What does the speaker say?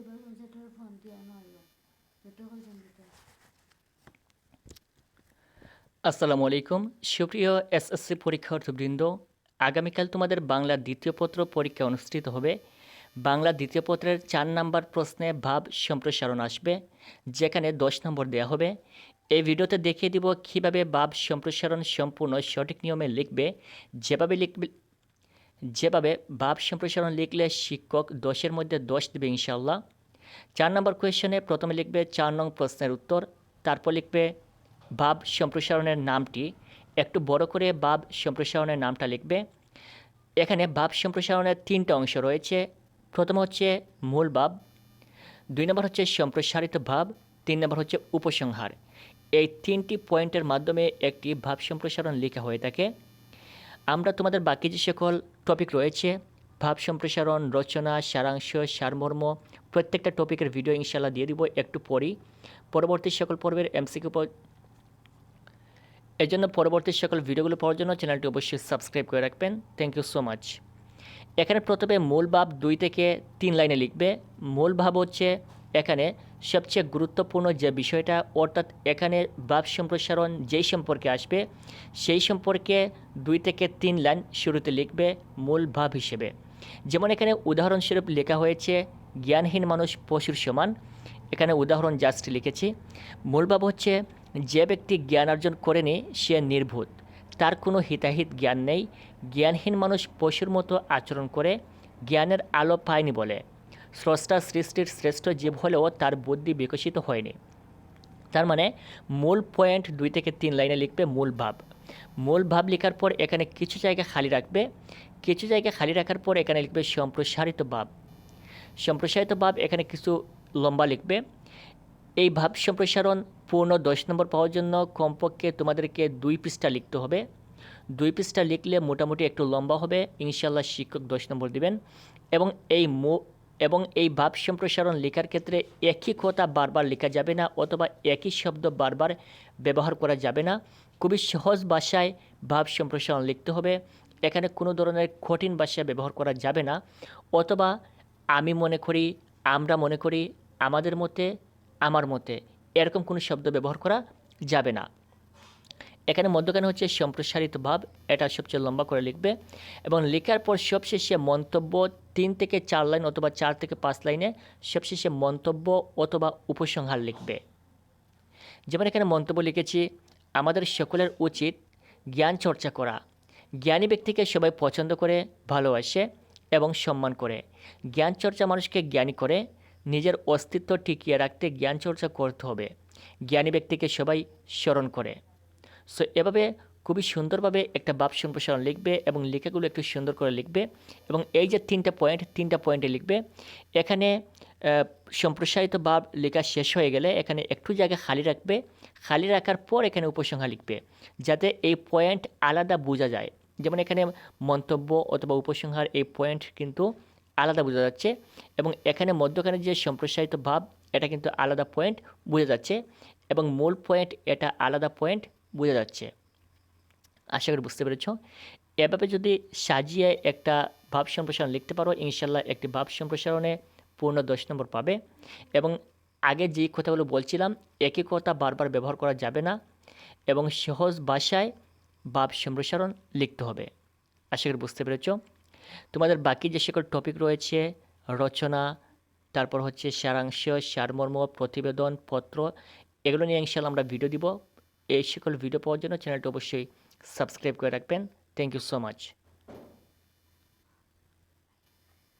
এবার হচ্ছে তোর ফোন দিয়ে নয় যত হয়েছেন দিতে আসসালামু আলাইকুম সুপ্রিয় এসএসসি পরীক্ষার্থীবৃন্দ আগামীকাল তোমাদের বাংলা দ্বিতীয় পত্র পরীক্ষা অনুষ্ঠিত হবে। বাংলা দ্বিতীয় পত্রের চার নাম্বার প্রশ্নে ভাব সম্প্রসারণ আসবে, যেখানে দশ নম্বর দেওয়া হবে। এই ভিডিওতে দেখিয়ে দিব কীভাবে ভাব সম্প্রসারণ সম্পূর্ণ সঠিক নিয়মে লিখবে, যেভাবে লিখবে যেভাবে ভাব সম্প্রসারণ লিখলে শিক্ষক দশের মধ্যে দশ দেবে ইনশাল্লাহ চার নম্বর কোয়েশনে প্রথমে লিখবে চার নং প্রশ্নের উত্তর, তারপর লিখবে ভাব সম্প্রসারণের নামটি। একটু বড় করে ভাব সম্প্রসারণের নামটা লিখবে। এখানে ভাব সম্প্রসারণের তিনটা অংশ রয়েছে। প্রথম হচ্ছে মূল ভাব, দুই নম্বর হচ্ছে সম্প্রসারিত ভাব, তিন নম্বর হচ্ছে উপসংহার। এই তিনটি পয়েন্টের মাধ্যমে একটি ভাব সম্প্রসারণ লেখা হয়ে থাকে। আমরা তোমাদের বাকি যে সকল টপিক রয়েছে, ভাব সম্প্রসারণ, রচনা, সারাংশ, সারমর্ম, প্রত্যেকটা টপিকের ভিডিও ইনশাল্লাহ দিয়ে দিব একটু পরই। পরবর্তী সকল পর্বের এমসিকিউ এর জন্য পরবর্তী সকল ভিডিওগুলো পাওয়ার জন্য চ্যানেলটি অবশ্যই সাবস্ক্রাইব করে রাখবেন। থ্যাংক ইউ সো মাচ এখানে প্রথমে মূল ভাব দুই থেকে তিন লাইনে লিখবে। মূল ভাব হচ্ছে এখানে সবচেয়ে গুরুত্বপূর্ণ যে বিষয়টা, অর্থাৎ এখানে ভাব সম্প্রসারণ যেই সম্পর্কে আসবে, সেই সম্পর্কে দুই থেকে তিন লাইন শুরুতে লিখবে মূল ভাব হিসেবে। যেমন এখানে উদাহরণস্বরূপ লেখা হয়েছে, জ্ঞানহীন মানুষ পশুর সমান। এখানে উদাহরণ জাস্ট লিখেছি। মূল ভাব হচ্ছে, যে ব্যক্তি জ্ঞান অর্জন করেনি, সে নির্ভূত। তার কোনো হিতাহিত জ্ঞান নেই। জ্ঞানহীন মানুষ পশুর মতো আচরণ করে, জ্ঞানের আলো পায়নি বলে। স্রষ্টা সৃষ্টির শ্রেষ্ঠ জীব হলেও তার বুদ্ধি বিকশিত হয়নি। তার মানে মূল পয়েন্ট দুই থেকে তিন লাইনে লিখবে মূল ভাব। মূল ভাব লেখার পর এখানে কিছু জায়গা খালি রাখবে, কিছু জায়গা খালি রাখার পর এখানে লিখবে সম্প্রসারিত ভাব। সম্প্রসারিত ভাব এখানে কিছু লম্বা লিখবে। এই ভাব সম্প্রসারণ পূর্ণ দশ নম্বর পাওয়ার জন্য কমপক্ষে তোমাদেরকে দুই পৃষ্ঠা লিখতে হবে। দুই পৃষ্ঠা লিখলে মোটামুটি একটু লম্বা হবে ইনশাল্লাহ শিক্ষক দশ নম্বর দিবেন। এবং এই এবং এই ভাব সম্প্রসারণ লেখার ক্ষেত্রে একই কথা বারবার লেখা যাবে না অথবা একই শব্দ বারবার ব্যবহার করা যাবে না। খুবই সহজ ভাষায় ভাব সম্প্রসারণ লিখতে হবে। এখানে কোনো ধরনের কঠিন ভাষা ব্যবহার করা যাবে না। অথবা আমি মনে করি, আমরা মনে করি, আমাদের মতে, আমার মতে এরকম কোনো শব্দ ব্যবহার করা যাবে না। এখানে মধ্যখানে হচ্ছে সম্প্রসারিত ভাব, এটা সবচেয়ে লম্বা করে লিখবে, এবং লেখার পর সবশেষে মন্তব্য তিন থেকে চার লাইন অথবা চার থেকে পাঁচ লাইনে সবশেষে মন্তব্য অথবা উপসংহার লিখবে। যেমন এখানে মন্তব্য লিখেছি, আমাদের সকলের উচিত জ্ঞান চর্চা করা। জ্ঞানী ব্যক্তিকে সবাই পছন্দ করে, ভালোবাসে এবং সম্মান করে। জ্ঞান চর্চা মানুষকে জ্ঞানী করে। নিজের অস্তিত্ব টিকিয়ে রাখতে জ্ঞান চর্চা করতে হবে। জ্ঞানী ব্যক্তিকে সবাই স্মরণ করে। সো এভাবে খুবই সুন্দরভাবে একটা ভাব সম্প্রসারণ লিখবে এবং লেখাগুলো একটু সুন্দর করে লিখবে এবং এই যে তিনটা পয়েন্ট তিনটা পয়েন্টে লিখবে, এখানে সম্প্রসারিত ভাব লেখা শেষ হয়ে গেলে এখানে একটু জায়গা খালি রাখবে, খালি রাখার পর এখানে উপসংহার লিখবে, যাতে এই পয়েন্ট আলাদা বোঝা যায়। যেমন এখানে মন্তব্য অথবা উপসংহার এই পয়েন্ট কিন্তু আলাদা বোঝা যাচ্ছে এবং এখানে মধ্যখানে যে সম্প্রসারিত ভাব এটা কিন্তু আলাদা পয়েন্ট বোঝা যাচ্ছে এবং মূল পয়েন্ট এটা আলাদা পয়েন্ট বোঝা যাচ্ছে। আশা করি বুঝতে পেরেছ। এভাবে যদি সাজিয়ে একটা ভাব সম্প্রসারণ লিখতে পারো ইনশাল্লাহ একটি ভাব সম্প্রসারণে পূর্ণ দশ নম্বর পাবে। এবং আগে যে কথাগুলো বলছিলাম, একই কথা বারবার ব্যবহার করা যাবে না এবং সহজ ভাষায় ভাব সম্প্রসারণ লিখতে হবে। আশা করি বুঝতে পেরেছ। তোমাদের বাকি যে সকল টপিক রয়েছে, রচনা, তারপর হচ্ছে সারাংশ, সারমর্ম, প্রতিবেদন, পত্র, এগুলো নিয়ে ইনশাল্লাহ আমরা ভিডিও দিব। এই সকল ভিডিও পাওয়ার জন্য চ্যানেলটি অবশ্যই সাবস্ক্রাইব করে রাখবেন। Thank you so much